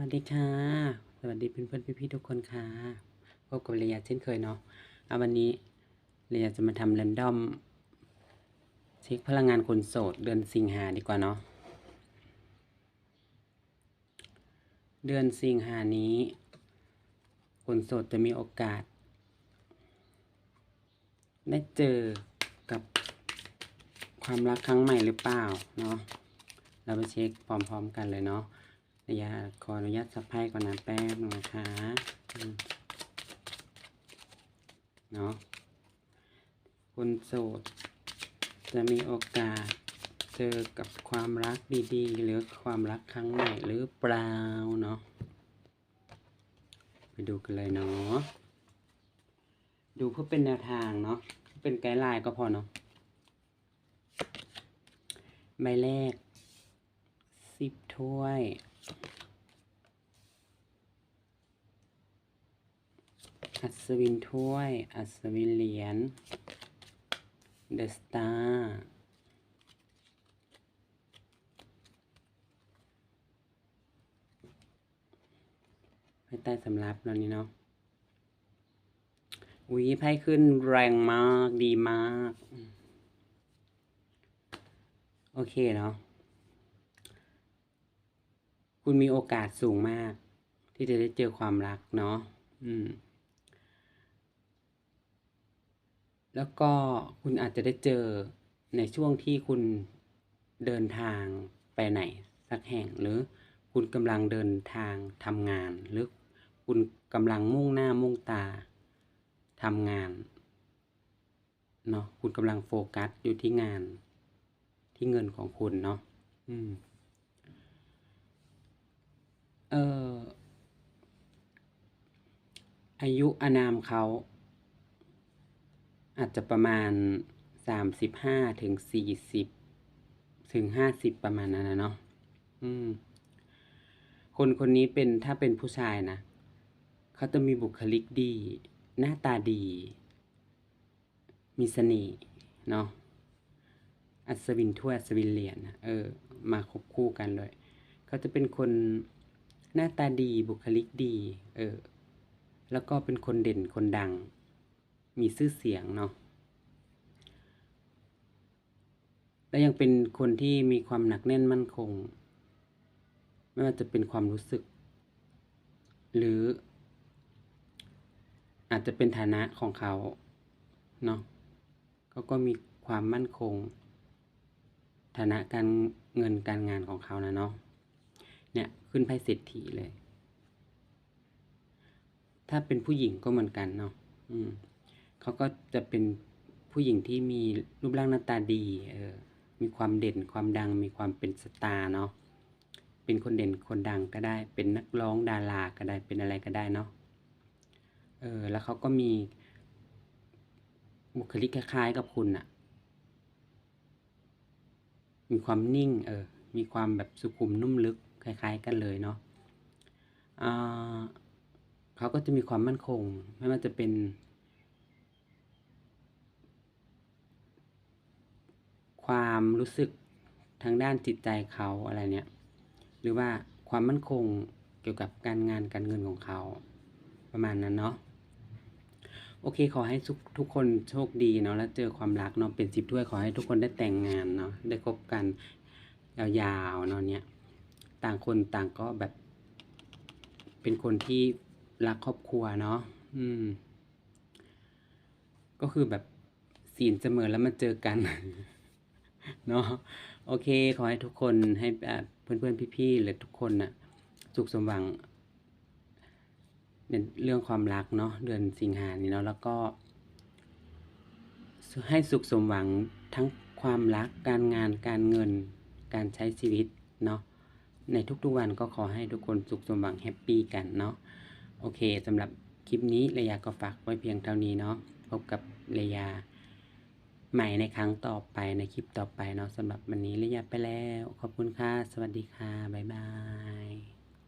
วัสดีค่ะ สวัสดีเพื่อนๆพี่ๆทุกคนค่ะ พบกับเรียเช่นเคยเนาะเอาวันนี้เรียจะมาทำแรนดอมเช็คพลังงานคนโสดเดือนสิงหาดีกว่าเนาะ เดือนสิงหานี้ คนโสดจะมีโอกาส ได้เจอกับความรักครั้งใหม่หรือเปล่าเนาะ เราไปเช็คพร้อมๆกันเลยเนาะ ระยะขออนุญาตสับไพ่ก่อนนะแป๊บนึงนะคะเนาะคนโสด จะมีโอกาสเจอกับความรักดีๆ หรือความรักครั้งใหม่หรือเปล่าเนาะไปดูกันเลยเนาะดูเพื่อเป็นแนวทางเนาะเป็นไกด์ไลน์ก็พอเนาะใบแรกสิบถ้วย อัศวินถ้วย อัศวินเหรียญเดอะสตาร์ไพ่ใต้สำรับแล้วนี่เนาะอุ้ยไพ่ขึ้นแรงมากดีมาก โอเคเนาะคุณมีโอกาสสูงมาก ที่จะได้เจอความรักเนาะอืม แล้วก็คุณอาจจะได้เจอในช่วงที่คุณเดินทางไปไหนสักแห่ง หรือคุณกำลังเดินทางทำงาน หรือคุณกำลังมุ่งหน้ามุ่งตาทำงานเนาะคุณกำลังโฟกัสอยู่ที่งาน ที่เงินของคุณเนาะอืมเอออายุอานามเขา อาจจะประมาณสามสิบห้าถึงสี่สิบถึงห้าสิบประมาณนั้นนะเนาะอืม คนคนนี้เป็นถ้าเป็นผู้ชายนะเขาจะมีบุคลิกดี หน้าตาดี มีเสน่ห์เนาะอัศวินถ้วยอัศวินเหรียญนะเออ มาควบคู่กันเลยเขาจะเป็นคนหน้าตาดีบุคลิกดี เออ แล้วก็เป็นคนเด่นคนดัง มีชื่อเสียงเนาะและยังเป็นคนที่มีความหนักแน่นมั่นคง ไม่ว่าจะเป็นความรู้สึก หรือ อาจจะเป็นฐานะของเขาเนาะเขาก็มีความมั่นคง ฐานะการเงินการงานของเขานะเนาะเนี่ยขึ้นไพ่เศรษฐีเลย ถ้าเป็นผู้หญิงก็เหมือนกันเนาะอืม เขาก็จะเป็นผู้หญิงที่มีรูปร่างหน้าตาดีเออมีความเด่นความดังมีความเป็นสตาร์เนาะเป็นคนเด่นคนดังก็ได้ เป็นนักร้องดาราก็ได้เป็นอะไรก็ได้เนาะเออแล้วเขาก็มีบุคลิกคล้ายๆกับคุณอะมีความนิ่งเออมีความแบบสุขุมนุ่มลึกคล้ายๆกันเลยเนาะอ่าเขาก็จะมีความมั่นคง ไม่ว่าจะเป็น ความรู้สึกทางด้านจิตใจเขาอะไรเนี่ยหรือว่าความมั่นคงเกี่ยวกับการงานการเงินของเขาประมาณนั้นเนาะโอเคขอให้ทุกทุกคนโชคดีเนาะแล้วเจอความรักเนาะเป็นสิบถ้วยขอให้ทุกคนได้แต่งงานเนาะได้คบกันยาวๆเนาะเนี่ยต่างคนต่างก็แบบ เป็นคนที่รักครอบครัวเนาะอืม ก็คือแบบศีลเสมอแล้วมาเจอกัน เนาะโอเค ขอให้ทุกคนให้แบบเพื่อนๆพี่ๆหรือทุกคนน่ะสุขสมหวังในเรื่องความรักเนาะเดือนสิงหานี้เนาะแล้วก็ให้สุขสมหวังทั้งความรักการงานการเงินการใช้ชีวิตเนาะในทุกๆวันก็ขอให้ทุกคนสุขสมหวังแฮปปี้กันเนาะโอเคสำหรับคลิปนี้ระยาก็ฝากไว้เพียงเท่านี้เนาะพบกับระยา ใหม่ในครั้งต่อไปในคลิปต่อไปเนาะสำหรับวันนี้ระยะไปแล้ว ขอบคุณค่ะ สวัสดีค่ะ บ๊ายบาย